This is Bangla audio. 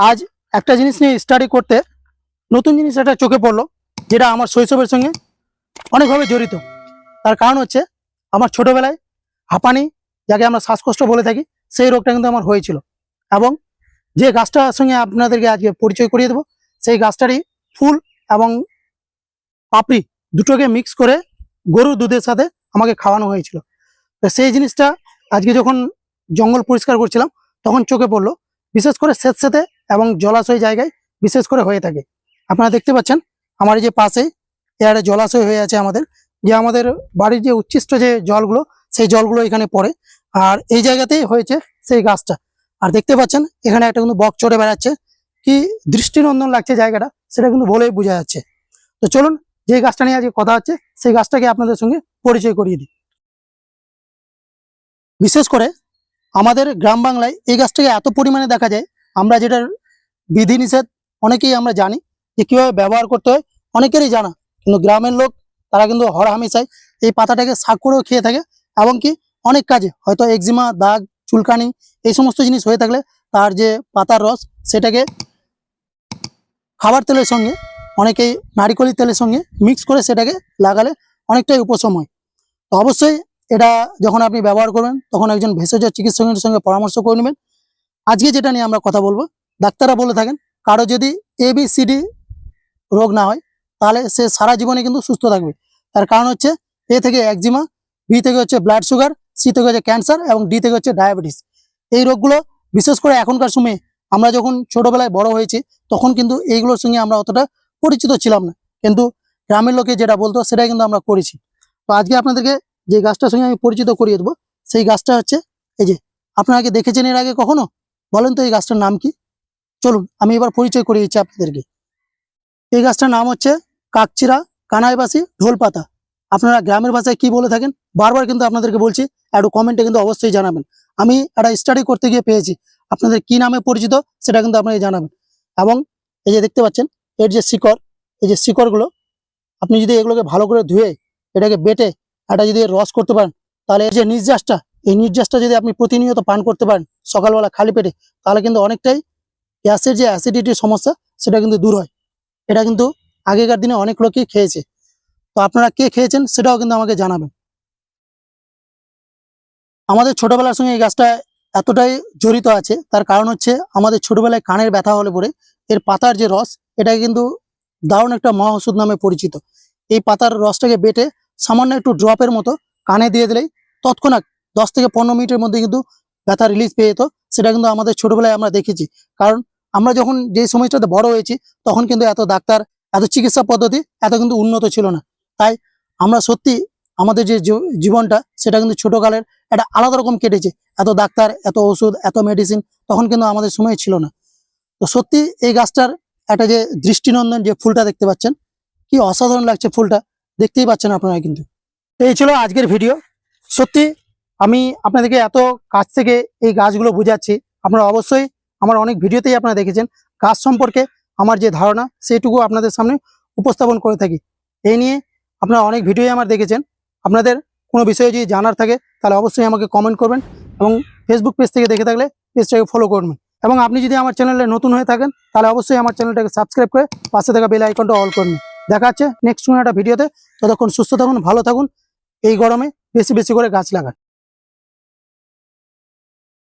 আজ একটা জিনিস নিয়ে স্টাডি করতে নতুন জিনিস একটা চোখে পড়ল, যেটা আমার শৈশবের সঙ্গে অনেকভাবে জড়িত। তার কারণ হচ্ছে আমার ছোটবেলায় হাঁপানি, যাকে আমরা শ্বাসকষ্ট বলে থাকি, সেই রোগটা কিন্তু আমার হয়েছিল। এবং যে গাছটার সঙ্গে আপনাদেরকে আজকে পরিচয় করিয়ে দেবো, সেই গাছটারই ফুল এবং পাপড়ি দুটোকে মিক্স করে গরুর দুধের সাথে আমাকে খাওয়ানো হয়েছিল। তো সেই জিনিসটা আজকে যখন জঙ্গল পরিষ্কার করছিলাম, তখন চোখে পড়ল। বিশেষ করে স্যাঁতস্যাঁতে এবং জলাশয় জায়গায় বিশেষ করে হয়ে থাকে। আপনারা দেখতে পাচ্ছেন, আমার যে পাশে এর জলাশয় হয়ে আছে আমাদের। যে আমাদের বাড়ির যে উচ্ছিষ্ট যে জলগুলো, সেই জলগুলো এখানে পড়ে। আর এই জায়গাতেই হয়েছে সেই গাছটা। আর দেখতে পাচ্ছেন, এখানে একটা কিন্তু বক চড়ে বেড়াচ্ছে। কি দৃষ্টিনন্দন লাগছে জায়গাটা, সেটা কিন্তু বলেই বোঝা যাচ্ছে। তো চলুন, যে গাছটা নিয়ে আজকে কথা হচ্ছে, সেই গাছটাকে আপনাদের সঙ্গে পরিচয় করিয়ে দিই। বিশেষ করে আমাদের গ্রাম বাংলায় এই গাছটাকে এত পরিমাণে দেখা যায় আমরা যেটার বিধিনিষেধ অনেকেই আমরা জানি যে কীভাবে ব্যবহার করতে হয়, অনেকেরই জানা। কিন্তু গ্রামের লোক, তারা কিন্তু হর হামেশাই এই পাতাটাকে শাক করেও খেয়ে থাকে এবং কি অনেক কাজে। হয়তো একজিমা, দাগ, চুলকানি এই সমস্ত জিনিস হয়ে থাকলে তার যে পাতার রস সেটাকে খাবার তেলের সঙ্গে, অনেকেই নারিকলি তেলের সঙ্গে মিক্স করে সেটাকে লাগালে অনেকটাই উপশম হয়। তো অবশ্যই এটা যখন আপনি ব্যবহার করবেন, তখন একজন ভেষজ চিকিৎসকের সঙ্গে পরামর্শ করে নেবেন। আজকে যেটা নিয়ে আমরা কথা বলব, ডাক্তাররা বলে থাকেন, কারও যদি এ বি সি ডি রোগ না হয়, তাহলে সে সারা জীবনে কিন্তু সুস্থ থাকবে। তার কারণ হচ্ছে এ থেকে একজিমা বি থেকে হচ্ছে ব্লাড সুগার সি থেকে হচ্ছে ক্যান্সার এবং ডি থেকে হচ্ছে ডায়াবেটিস এই রোগগুলো বিশেষ করে এখনকার সময়ে আমরা যখন ছোটবেলায় বড় হয়েছি, তখন কিন্তু এইগুলোর সঙ্গে আমরা অতটা পরিচিত ছিলাম না। কিন্তু গ্রামের লোকে যেটা বলতো, সেটাই কিন্তু আমরা করেছি। তো আজকে আপনাদেরকে যে গাছটার সঙ্গে আমি পরিচিত করিয়ে দেবো, সেই গাছটা হচ্ছে, এই যে, আপনারা কি দেখেছেন এর আগে কখনো? বলেন তো এই গাছটার নাম কি? চলুন, আমি এবার পরিচয় করিয়ে দিচ্ছি আপনাদেরকে। এই গাছটার নাম হচ্ছে কাকচিরা কানাইবাসী ঢোল পাতা আপনারা গ্রামের ভাষায় কি বলে থাকেন? বারবার কিন্তু আপনাদেরকে বলছি, একটু কমেন্টে কিন্তু অবশ্যই জানাবেন। আমি একটা স্টাডি করতে গিয়ে পেয়েছি, আপনাদের কি নামে পরিচিত সেটা কিন্তু আপনাকে জানাবেন। এবং এই যে দেখতে পাচ্ছেন, এর যে শিকড়, এই যে শিকড়গুলো, আপনি যদি এগুলোকে ভালো করে ধুয়ে, এটাকে বেটে এটা যদি রস করতে পারেন, তাহলে এর যে নির্যাসটা এই নির্যাসটা যদি আপনি প্রতিনিয়ত পান করতে পারেন সকালবেলা খালি পেটে, তাহলে কিন্তু অনেকটাই গ্যাসের যে অ্যাসিডিটির সমস্যা, সেটা কিন্তু দূর হয়। এটা কিন্তু আগেকার দিনে অনেক লোকই খেয়েছে। তো আপনারা কে খেয়েছেন সেটাও কিন্তু আমাকে জানাবেন। আমাদের ছোটবেলার সঙ্গে এই গাছটা এতটাই জড়িত আছে, তার কারণ হচ্ছে আমাদের ছোটবেলায় কানের ব্যথা হলে পরে এর পাতার যে রস এটা কিন্তু দারুণ একটা মহা ওষুধ নামে পরিচিত। এই পাতার রসটাকে বেটে সামান্য একটু ড্রপের মতো কানে দিয়ে দিলেই তৎক্ষণাৎ দশ থেকে পনেরো মিনিটের মধ্যে কিন্তু ব্যথা রিলিজ পেয়ে যেত। সেটা কিন্তু আমাদের ছোটবেলায় আমরা দেখেছি। কারণ আমরা যখন যে সময়টাতে বড় হয়েছি, তখন কিন্তু এত ডাক্তার, এত চিকিৎসা পদ্ধতি, এত কিন্তু উন্নত ছিল না। তাই আমরা সত্যি আমাদের যে জীবনটা, সেটা কিন্তু ছোটকালের একটা আলাদা রকম কেটেছে। এত ডাক্তার, এত ওষুধ, এত মেডিসিন তখন কিন্তু আমাদের সময় ছিল না। তো সত্যি এই গাছটার একটা যে দৃষ্টিনন্দন, যে ফুলটা দেখতে পাচ্ছেন, কি অসাধারণ লাগছে ফুলটা। দেখতেই পাচ্ছেন আপনারা কিন্তু। এই ছিল আজকের ভিডিও সত্যি আমি আপনাদেরকে এত কাছ থেকে এই গাছগুলো বুঝাচ্ছি। আপনারা অবশ্যই আমার অনেক ভিডিওতেই আপনারা দেখেছেন গাছ সম্পর্কে আমার যে ধারণা সেইটুকু আপনাদের সামনে উপস্থাপন করে থাকি। এই নিয়ে আপনারা অনেক ভিডিওই আমার দেখেছেন। আপনাদের কোনো বিষয়ে যদি জানার থাকে, তাহলে অবশ্যই আমাকে কমেন্ট করবেন এবং ফেসবুক পেজ থেকে দেখে থাকলে পেজটাকে ফলো করবেন। এবং আপনি যদি আমার চ্যানেলে নতুন হয়ে থাকেন, তাহলে অবশ্যই আমার চ্যানেলটাকে সাবস্ক্রাইব করে পাশে থাকা বেল আইকনটা অল করবেন। দেখা হচ্ছে নেক্সট কোনো একটা ভিডিওতে। ততক্ষণ সুস্থ থাকুন, ভালো থাকুন। এই গরমে বেশি বেশি করে গাছ লাগান।